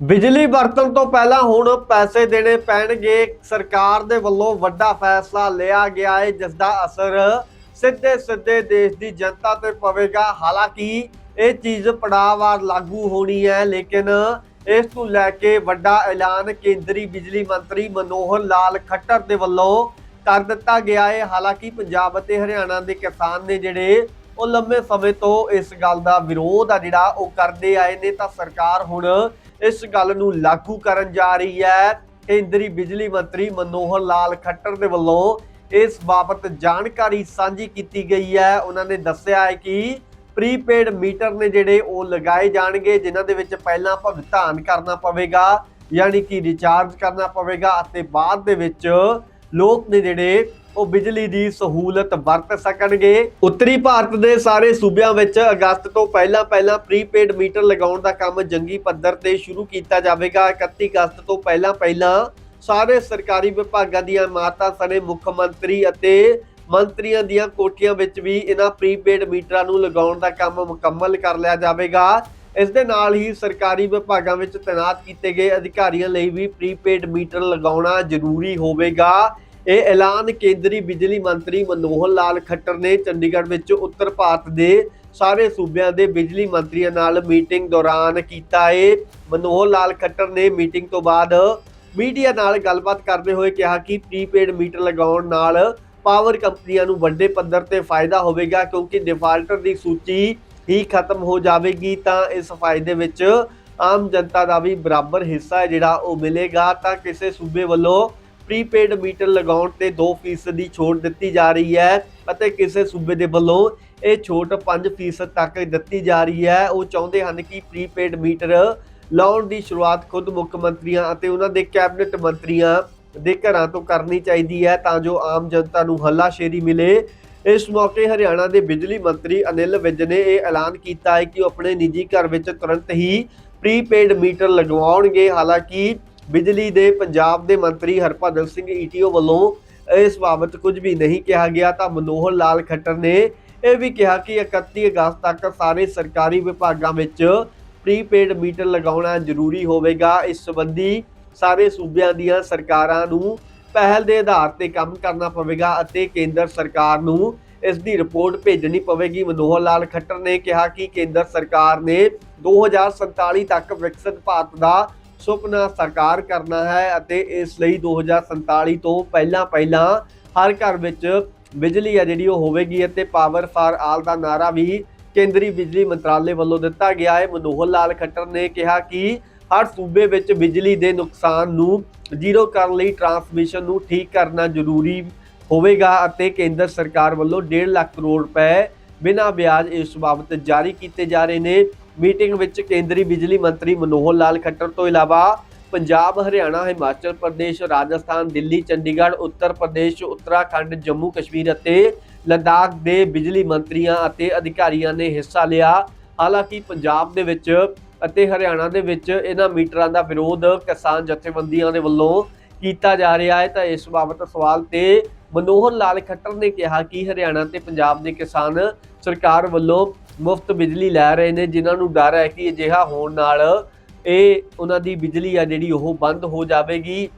ਬਿਜਲੀ ਵਰਤਣ ਤੋਂ ਪਹਿਲਾਂ ਹੁਣ ਪੈਸੇ ਦੇਣੇ ਪੈਣਗੇ। ਸਰਕਾਰ ਦੇ ਵੱਲੋਂ ਵੱਡਾ ਫੈਸਲਾ ਲਿਆ ਗਿਆ ਹੈ ਜਿਸ ਦਾ ਅਸਰ ਸਿੱਧੇ ਸਿੱਧੇ ਦੇਸ਼ ਦੀ ਜਨਤਾ ਤੇ ਪਵੇਗਾ। ਹਾਲਾਂਕਿ ਇਹ ਚੀਜ਼ ਪੜਾਵਾਰ ਲਾਗੂ ਹੋਣੀ ਹੈ, ਲੇਕਿਨ ਇਸ ਨੂੰ ਲੈ ਕੇ ਵੱਡਾ ਐਲਾਨ ਕੇਂਦਰੀ ਬਿਜਲੀ ਮੰਤਰੀ ਮਨੋਹਰ ਲਾਲ ਖੱਟਰ ਦੇ ਵੱਲੋਂ ਕਰ ਦਿੱਤਾ ਗਿਆ ਹੈ ਹਾਲਾਂਕਿ ਪੰਜਾਬ ਅਤੇ ਹਰਿਆਣਾ ਦੇ ਕਿਸਾਨ ਨੇ ਜਿਹੜੇ ਉਹ ਲੰਮੇ ਸਮੇਂ ਤੋਂ ਇਸ ਗੱਲ ਦਾ ਵਿਰੋਧ ਆ ਜਿਹੜਾ ਉਹ ਕਰਦੇ ਆਏ ਨੇ, ਤਾਂ ਸਰਕਾਰ ਹੁਣ ਇਸ ਗੱਲ ਨੂੰ ਲਾਗੂ ਕਰਨ ਜਾ ਰਹੀ ਹੈ। ਕੇਂਦਰੀ ਬਿਜਲੀ ਮੰਤਰੀ ਮਨੋਹਰ ਲਾਲ ਖੱਟਰ ਦੇ ਵੱਲੋਂ ਇਸ ਬਾਬਤ ਜਾਣਕਾਰੀ ਸਾਂਝੀ ਕੀਤੀ ਗਈ ਹੈ। ਉਹਨਾਂ ਨੇ ਦੱਸਿਆ ਹੈ ਕਿ ਪ੍ਰੀਪੇਡ ਮੀਟਰ ਨੇ ਜਿਹੜੇ ਉਹ ਲਗਾਏ ਜਾਣਗੇ, ਜਿਨ੍ਹਾਂ ਦੇ ਵਿੱਚ ਪਹਿਲਾਂ ਭੁਗਤਾਨ ਕਰਨਾ ਪਵੇਗਾ, ਯਾਨੀ ਕਿ ਰਿਚਾਰਜ ਕਰਨਾ ਪਵੇਗਾ ਅਤੇ ਬਾਅਦ ਦੇ ਵਿੱਚ ਲੋਕ ਨੇ ਜਿਹੜੇ ਉਹ ਬਿਜਲੀ ਦੀ ਸਹੂਲਤ ਵਰਤ ਸਕਣਗੇ। ਉੱਤਰੀ ਭਾਰਤ ਦੇ ਸਾਰੇ ਸੂਬਿਆਂ ਵਿੱਚ ਅਗਸਤ ਤੋਂ ਪਹਿਲਾਂ ਪਹਿਲਾਂ ਪ੍ਰੀਪੇਡ ਮੀਟਰ ਲਗਾਉਣ ਦਾ ਕੰਮ ਜੰਗੀ ਪੱਧਰ ਤੇ ਸ਼ੁਰੂ ਕੀਤਾ ਜਾਵੇਗਾ। 31 ਅਗਸਤ ਤੋਂ ਪਹਿਲਾਂ ਪਹਿਲਾਂ ਸਾਰੇ ਸਰਕਾਰੀ ਵਿਭਾਗਾਂ ਦੀਆਂ ਇਮਾਰਤਾਂ, ਸਣੇ ਮੁੱਖ ਮੰਤਰੀ ਅਤੇ ਮੰਤਰੀਆਂ ਦੀਆਂ ਕੋਠੀਆਂ ਵਿੱਚ ਵੀ ਇਹਨਾਂ ਪ੍ਰੀਪੇਡ ਮੀਟਰਾਂ ਨੂੰ ਲਗਾਉਣ ਦਾ ਕੰਮ ਮੁਕੰਮਲ ਕਰ ਲਿਆ ਜਾਵੇਗਾ। ਇਸ ਦੇ ਨਾਲ ਹੀ ਸਰਕਾਰੀ ਵਿਭਾਗਾਂ ਵਿੱਚ ਤਾਇਨਾਤ ਕੀਤੇ ਗਏ ਅਧਿਕਾਰੀਆਂ ਲਈ ਵੀ ਪ੍ਰੀਪੇਡ ਮੀਟਰ ਲਗਾਉਣਾ ਜ਼ਰੂਰੀ ਹੋਵੇਗਾ। ਇਹ ਐਲਾਨ ਕੇਂਦਰੀ ਬਿਜਲੀ ਮੰਤਰੀ ਮਨੋਹਰ ਲਾਲ ਖੱਟਰ ਨੇ ਚੰਡੀਗੜ੍ਹ ਵਿੱਚ ਉੱਤਰ ਭਾਰਤ ਦੇ ਸਾਰੇ ਸੂਬਿਆਂ ਦੇ ਬਿਜਲੀ ਮੰਤਰੀਆਂ ਨਾਲ ਮੀਟਿੰਗ ਦੌਰਾਨ ਕੀਤਾ ਹੈ ਮਨੋਹਰ ਲਾਲ ਖੱਟਰ ਨੇ ਮੀਟਿੰਗ ਤੋਂ ਬਾਅਦ ਮੀਡੀਆ ਨਾਲ ਗੱਲਬਾਤ ਕਰਦੇ ਹੋਏ ਕਿਹਾ ਕਿ ਪ੍ਰੀਪੇਡ ਮੀਟਰ ਲਗਾਉਣ ਨਾਲ ਪਾਵਰ ਕੰਪਨੀਆਂ ਨੂੰ ਵੱਡੇ ਪੱਧਰ ਤੇ ਫਾਇਦਾ ਹੋਵੇਗਾ ਕਿਉਂਕਿ ਡਿਫਾਲਟਰ ਦੀ ਸੂਚੀ ਹੀ ਖਤਮ ਹੋ ਜਾਵੇਗੀ ਤਾਂ ਇਸ ਫਾਇਦੇ ਵਿੱਚ ਆਮ ਜਨਤਾ ਦਾ ਵੀ ਬਰਾਬਰ ਹਿੱਸਾ ਹੈ ਜਿਹੜਾ ਉਹ ਮਿਲੇਗਾ। ਤਾਂ ਕਿਸੇ ਸੂਬੇ ਵੱਲੋਂ ਪ੍ਰੀਪੇਡ ਮੀਟਰ ਲਗਾਉਣ ਤੇ 2% ਦੀ ਛੋਟ ਦਿੱਤੀ ਜਾ ਰਹੀ ਹੈ ਅਤੇ ਕਿਸੇ ਸੂਬੇ ਦੇ ਵੱਲੋਂ ਇਹ ਛੋਟ 5% ਤੱਕ ਦਿੱਤੀ ਜਾ ਰਹੀ ਹੈ। ਉਹ ਚਾਹੁੰਦੇ ਹਨ ਕਿ ਪ੍ਰੀਪੇਡ ਮੀਟਰ ਲਾਉਣ ਦੀ ਸ਼ੁਰੂਆਤ ਖੁਦ ਮੁੱਖ ਮੰਤਰੀਆਂ ਅਤੇ ਉਹਨਾਂ ਦੇ ਕੈਬਨਿਟ ਮੰਤਰੀਆਂ ਦੇ ਘਰਾਂ ਤੋਂ ਕਰਨੀ ਚਾਹੀਦੀ ਹੈ ਤਾਂ ਜੋ ਆਮ ਜਨਤਾ ਨੂੰ ਹੱਲਾਸ਼ੇਰੀ ਮਿਲੇ। ਇਸ ਮੌਕੇ ਹਰਿਆਣਾ ਦੇ ਬਿਜਲੀ ਮੰਤਰੀ ਅਨਿਲ ਵਿਜ ਨੇ ਇਹ ਐਲਾਨ ਕੀਤਾ ਹੈ ਕਿ ਉਹ ਆਪਣੇ ਨਿੱਜੀ ਘਰ ਵਿੱਚ ਤੁਰੰਤ ਹੀ ਪ੍ਰੀਪੇਡ ਮੀਟਰ ਲਗਵਾਉਣਗੇ। ਹਾਲਾਂਕਿ ਬਿਜਲੀ ਦੇ, ਪੰਜਾਬ ਦੇ ਮੰਤਰੀ ਹਰਭਜਨ ਸਿੰਘ ਈਟੀਓ ਵੱਲੋਂ ਇਸ ਬਾਬਤ ਕੁਝ ਵੀ ਨਹੀਂ ਕਿਹਾ ਗਿਆ ਤਾਂ ਮਨੋਹਰ ਲਾਲ ਖੱਟਰ ਨੇ ਇਹ ਵੀ ਕਿਹਾ ਕਿ 31 ਅਗਸਤ ਤੱਕ ਸਾਰੇ ਸਰਕਾਰੀ ਵਿਭਾਗਾਂ ਵਿੱਚ ਪ੍ਰੀਪੇਡ ਮੀਟਰ ਲਗਾਉਣਾ ਜ਼ਰੂਰੀ ਹੋਵੇਗਾ। ਇਸ ਸੰਬੰਧੀ ਸਾਰੇ ਸੂਬਿਆਂ ਦੀਆਂ ਸਰਕਾਰਾਂ ਨੂੰ ਪਹਿਲ ਦੇ ਆਧਾਰ ਤੇ ਕੰਮ ਕਰਨਾ ਪਵੇਗਾ ਅਤੇ ਕੇਂਦਰ ਸਰਕਾਰ ਨੂੰ ਇਸ ਦੀ ਰਿਪੋਰਟ ਭੇਜਣੀ ਪਵੇਗੀ। ਮਨੋਹਰ ਲਾਲ ਖੱਟਰ ਨੇ ਕਿਹਾ ਕਿ ਕੇਂਦਰ ਸਰਕਾਰ ਨੇ 2047 ਤੱਕ ਵਿਕਸਿਤ ਭਾਰਤ ਦਾ ਸੁਪਨਾ ਸਾਕਾਰ ਕਰਨਾ ਹੈ ਅਤੇ ਇਸ ਲਈ 2047 ਤੋਂ ਪਹਿਲਾਂ ਪਹਿਲਾਂ ਹਰ ਘਰ ਵਿੱਚ ਬਿਜਲੀ ਆ ਜਿਹੜੀ ਉਹ ਹੋਵੇਗੀ ਅਤੇ ਪਾਵਰ ਫਾਰ ਆਲ ਦਾ ਨਾਰਾ ਵੀ ਕੇਂਦਰੀ ਬਿਜਲੀ ਮੰਤਰਾਲੇ ਵੱਲੋਂ ਦਿੱਤਾ ਗਿਆ ਹੈ। ਮਨੋਹਰ ਲਾਲ ਖੱਟਰ ਨੇ ਕਿਹਾ ਕਿ ਹਰ ਸੂਬੇ ਵਿੱਚ ਬਿਜਲੀ ਦੇ ਨੁਕਸਾਨ ਨੂੰ ਜ਼ੀਰੋ ਕਰਨ ਲਈ ਟਰਾਂਸਮਿਸ਼ਨ ਨੂੰ ਠੀਕ ਕਰਨਾ ਜ਼ਰੂਰੀ ਹੋਵੇਗਾ ਅਤੇ ਕੇਂਦਰ ਸਰਕਾਰ ਵੱਲੋਂ 1.5 ਲੱਖ ਕਰੋੜ ਰੁਪਏ ਬਿਨਾਂ ਵਿਆਜ ਇਸ ਬਾਬਤ ਜਾਰੀ ਕੀਤੇ ਜਾ ਰਹੇ ਨੇ। ਮੀਟਿੰਗ ਵਿੱਚ ਕੇਂਦਰੀ ਬਿਜਲੀ ਮੰਤਰੀ ਮਨੋਹਰ ਲਾਲ ਖੱਟਰ ਤੋਂ ਇਲਾਵਾ ਪੰਜਾਬ, ਹਰਿਆਣਾ, ਹਿਮਾਚਲ ਪ੍ਰਦੇਸ਼, ਰਾਜਸਥਾਨ, ਦਿੱਲੀ, ਚੰਡੀਗੜ੍ਹ, ਉੱਤਰ ਪ੍ਰਦੇਸ਼, ਉੱਤਰਾਖੰਡ, ਜੰਮੂ ਕਸ਼ਮੀਰ ਅਤੇ ਲਦਾਖ ਦੇ ਬਿਜਲੀ ਮੰਤਰੀਆਂ ਅਤੇ ਅਧਿਕਾਰੀਆਂ ਨੇ ਹਿੱਸਾ ਲਿਆ। ਹਾਲਾਂਕਿ ਪੰਜਾਬ ਦੇ ਵਿੱਚ ਅਤੇ ਹਰਿਆਣਾ ਦੇ ਵਿੱਚ ਇਹਨਾਂ ਮੀਟਰਾਂ ਦਾ ਵਿਰੋਧ ਕਿਸਾਨ ਜਥੇਬੰਦੀਆਂ ਦੇ ਵੱਲੋਂ ਕੀਤਾ ਜਾ ਰਿਹਾ ਹੈ। ਤਾਂ ਇਸ ਬਾਬਤ ਸਵਾਲ ਤੇ ਮਨੋਹਰ ਲਾਲ ਖੱਟਰ ਨੇ ਕਿਹਾ ਕਿ ਹਰਿਆਣਾ ਤੇ ਪੰਜਾਬ ਦੇ ਕਿਸਾਨ ਸਰਕਾਰ ਵੱਲੋਂ ਮੁਫਤ ਬਿਜਲੀ ਲੈ ਰਹੇ ਨੇ, ਜਿਨ੍ਹਾਂ ਨੂੰ ਡਰ ਹੈ ਕਿ ਅਜਿਹਾ ਹੋਣ ਨਾਲ ਇਹ ਉਹਨਾਂ ਦੀ ਬਿਜਲੀ ਆ ਜਿਹੜੀ ਉਹ ਬੰਦ ਹੋ ਜਾਵੇਗੀ।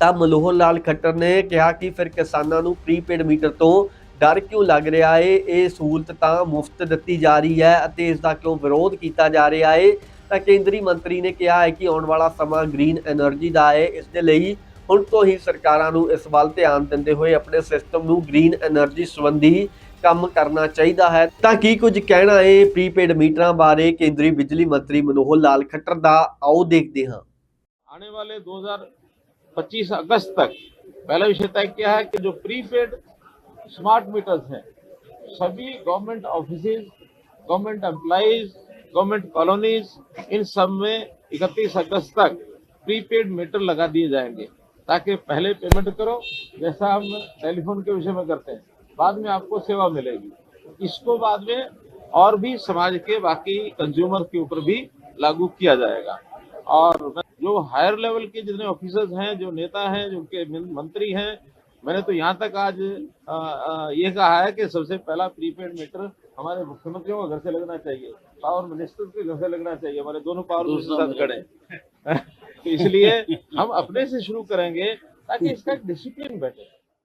ਤਾਂ ਮਲੋਹਰ ਲਾਲ ਖੱਟਰ ਨੇ ਕਿਹਾ ਕਿ ਫਿਰ ਕਿਸਾਨਾਂ ਨੂੰ ਪ੍ਰੀਪੇਡ ਮੀਟਰ ਤੋਂ ਡਰ ਕਿਉਂ ਲੱਗ ਰਿਹਾ ਏ? ਇਹ ਸਹੂਲਤ ਤਾਂ ਮੁਫਤ ਦਿੱਤੀ ਜਾ ਰਹੀ ਹੈ ਅਤੇ ਇਸ ਦਾ ਕਿਉਂ ਵਿਰੋਧ ਕੀਤਾ ਜਾ ਰਿਹਾ ਏ? ਤਾਂ ਕੇਂਦਰੀ ਮੰਤਰੀ ਨੇ ਕਿਹਾ ਹੈ ਕਿ ਆਉਣ ਵਾਲਾ ਸਮਾਂ ਗ੍ਰੀਨ એનર્ਜੀ ਦਾ ਏ। ਇਸ ਦੇ ਲਈ ਹੁਣ ਤੋਂ ਹੀ ਸਰਕਾਰਾਂ ਨੂੰ ਇਸ ਵੱਲ ਧਿਆਨ ਦਿੰਦੇ ਹੋਏ ਆਪਣੇ ਸਿਸਟਮ ਨੂੰ ਗ੍ਰੀਨ એનર્ਜੀ ਸੰਬੰਧੀ ਕੰਮ ਕਰਨਾ ਚਾਹੀਦਾ ਹੈ ਤਾਂ ਕੀ ਕੁਝ ਕਹਿਣਾ ਹੈ ਪ੍ਰੀਪੇਡ ਮੀਟਰਾਂ ਬਾਰੇ ਕੇਂਦਰੀ ਬਿਜਲੀ ਮੰਤਰੀ ਮਨੋਹਰ ਲਾਲ ਖੱਟਰ ਦਾ ਆਓ ਦੇਖਦੇ ਹਾਂ आने वाले 2025 अगस्त तक पहला विषय तय किया है कि जो प्रीपेड स्मार्ट मीटर्स हैं सभी government office government employees government colonies इन सब में 31 अगस्त तक प्रीपेड मीटर लगा दिए जाएंगे ताकि पहले पेमेंट करो जैसा हम टेलीफोन के विषय में करते हैं बाद में आपको सेवा मिलेगी। इसको बाद में और भी समाज के बाकी कंज्यूमर के ऊपर भी लागू किया जाएगा। और जो हायर लेवल के जितने ऑफिसर्स हैं जो नेता हैं जो उनके मंत्री हैं मैंने तो यहाँ तक आज आ, आ, ये कहा है कि सबसे पहला प्रीपेड मीटर हमारे मुख्यमंत्रियों के घर से लगना चाहिए। पावर मिनिस्टर के घर से लगना चाहिए। हमारे दोनों पावर मिनिस्टर खड़े तो इसलिए हम अपने से शुरू करेंगे ताकि इसका डिसिप्लिन बैठे।